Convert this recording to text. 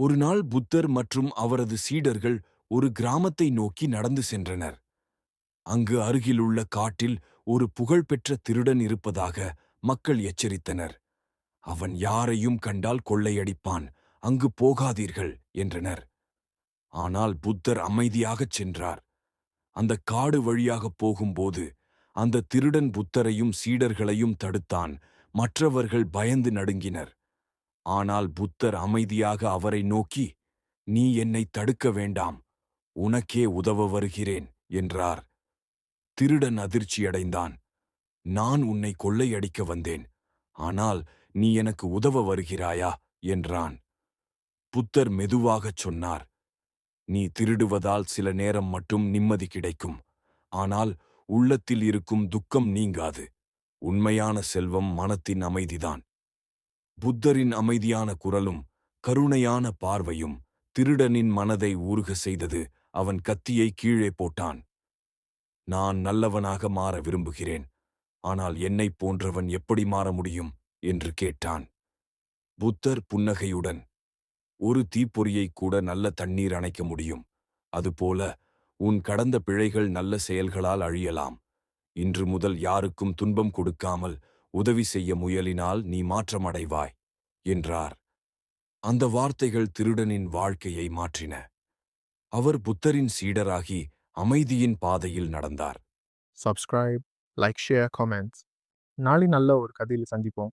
ஒரு நாள் புத்தர் மற்றும் அவரது சீடர்கள் ஒரு கிராமத்தை நோக்கி நடந்து சென்றனர். அங்கு அருகிலுள்ள காட்டில் ஒரு புகழ்பெற்ற திருடன் இருப்பதாக மக்கள் எச்சரித்தனர். அவன் யாரையும் கண்டால் கொள்ளையடிப்பான் அங்கு போகாதீர்கள் என்றனர். ஆனால் புத்தர் அமைதியாகச் சென்றார். அந்த காடு வழியாகப் போகும்போது அந்த திருடன் புத்தரையும் சீடர்களையும் தடுத்தான். மற்றவர்கள் பயந்து நடுங்கினர். ஆனால் புத்தர் அமைதியாக அவரை நோக்கி நீ என்னை தடுக்க வேண்டாம் உனக்கே உதவ வருகிறேன் என்றார். திருடன் அதிர்ச்சியடைந்தான் நான் உன்னை கொள்ளையடிக்க வந்தேன் ஆனால் நீ எனக்கு உதவ வருகிறாயா? என்றான். புத்தர் மெதுவாகச் சொன்னார். நீ திருடுவதால் சில நேரம் மட்டும் நிம்மதி கிடைக்கும் ஆனால் உள்ளத்தில் இருக்கும் துக்கம் நீங்காது. உண்மையான செல்வம் மனத்தின் அமைதிதான். புத்தரின் அமைதியான குரலும் கருணையான பார்வையும் திருடனின் மனதை ஊறுக செய்தது அவன் கத்தியை கீழே போட்டான். நான் நல்லவனாக மாற விரும்புகிறேன் ஆனால் என்னைப் போன்றவன் எப்படி மாற முடியும்? என்று கேட்டான். புத்தர் புன்னகையுடன் ஒரு தீப்பொறியை கூட நல்ல தண்ணீர் அணைக்க முடியும். அதுபோல உன் கடந்த பிழைகள் நல்ல செயல்களால் அழியலாம். இன்று முதல் யாருக்கும் துன்பம் கொடுக்காமல் உதவி செய்ய முயலினால் நீ மாற்றமடைவாய் என்றார். அந்த வார்த்தைகள் திருடனின் வாழ்க்கையை மாற்றின. அவர் புத்தரின் சீடராகி அமைதியின் பாதையில் நடந்தார். சப்ஸ்கிரைப் லைக் ஷேர் காமெண்ட்ஸ் நாளை நல்ல ஒரு கதையில் சந்திப்போம்.